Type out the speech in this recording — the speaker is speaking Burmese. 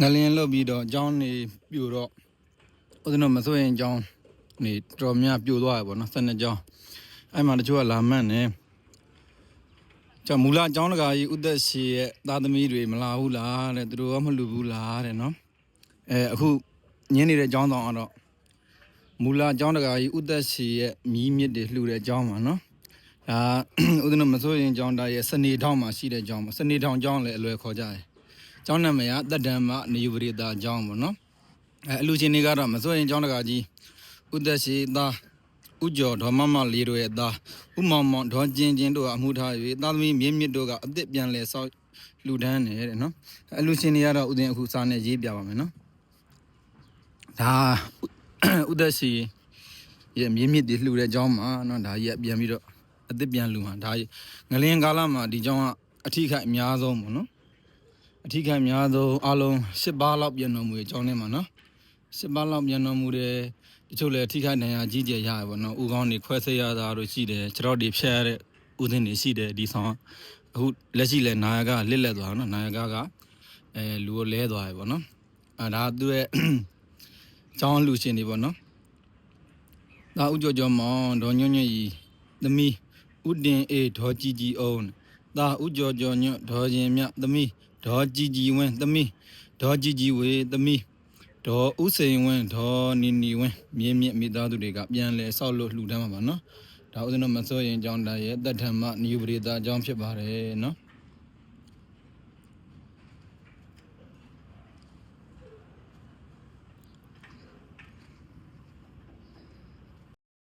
ငလင်းလုတ်ပြီးတော့အကြောင်းနေပြိုတော့ဦးဇင်းတို့မစိုးရင်အကြောင်းနေတော်များပြိုသွားရပေါ့နော်12ကြောင်းအဲ့မှာတချို့ကလာမှန်းနေကြောင့်မူလအကြောင်းတကာကြီးဥသက်ရှိရဲ့သားသမီးတွေမလာဘူးလားတဲ့သူတို့ကမလူဘူးလားတဲ့နော်အဲအခုညင်းနေတဲ့အကြောင်းတောင်ကတော့မူလအကြောင်းတကာကြီးဥသက်ရှိရဲ့မြီးမြစ်တွေလှူတဲ့အကြောင်းပါနော်ဒါဦးဇင်းတို့မစိုးရင်အကြောင်းတာရဲ့စနေထောင်းမှာရှိတဲ့အကြောင်းပါစနေထောင်းအကြောင်းလည်းအလွယ်ခေါ်ကြတယ် ကျောင်းနာမည်ကတက်တံမနေယူပရိတာကျောင်းပေါ့နော်အဲအလူချင်းတွေကတော့မစိုးရင်ကျောင်းတကာကြီးဥသက်ရှိသားဥကျော်ဒေါ်မမလေးတို့ရဲ့သားဥမောင်မောင်ဒေါ်ကျင်ကျင်တို့ကအမှုထား၍သားသမီးမြင့်မြင့်တို့ကအသက်ပြန်လဲဆောက်လူဒန်းတယ်တဲ့နော်အဲအလူချင်းတွေကတော့ဥစဉ်အခုစာနဲ့ရေးပြပါမယ်နော်ဒါဥသက်ရှိရဲ့မြင့်မြင့်တွေလှူတဲ့ကျောင်းမှာနော်ဒါကြီးကပြန်ပြီးတော့အသက်ပြန်လူမှာဒါကြီးငလင်းကာလမှာဒီကျောင်းကအထိခိုက်အများဆုံးပေါ့နော် အထီးခံများသောအလုံး၈ပါးလောက်ပြန်တော်မူတဲ့အကြောင်းထဲမှာနော်၈ပါးလောက်ပြန်တော်မူတယ်တချို့လည်းအထီးခံနိုင်ရကြီးကျယ်ရရပါတော့ဥကောင်းတွေခွဲဆိတ်ရတာတို့ရှိတယ်ခြေတော့တွေဖြတ်ရတဲ့ဥစဉ်တွေရှိတယ်ဒီဆောင်အခုလက်ရှိလည်းနာယကလစ်လက်သွားတော့နော်နာယကကအဲလူကိုလဲသွားပြီပေါ့နော်အဲဒါသူ့ရဲ့ကျောင်းလူရှင်တွေပေါ့နော်ဒါဥကြောကြောမောင်ဒေါ်ညွန့်ညွန့်ကြီးသမီးဥတင်အေးဒေါ်ကြီးကြီးအောင်ဒါဥကြောကြောညွန့်ဒေါ်ရင်မြသမီး ဒေါ်ကြည်ကြည်ဝင်းသမီးဒေါ်ကြည်ကြည်ဝေသမီးဒေါ်ဥစိန်ဝင်းဒေါ်နီနီဝင်းမြင်းမြင့်မိသားစုတွေကပြန်လဲဆောက်လို့လှူဒန်းမှာပါနော်ဒါဥစဉ်တော့မစိုးရင်အကြောင်းတရဲ့တတ်ထမနိယပရိသအကြောင်းဖြစ်ပါတယ်နော်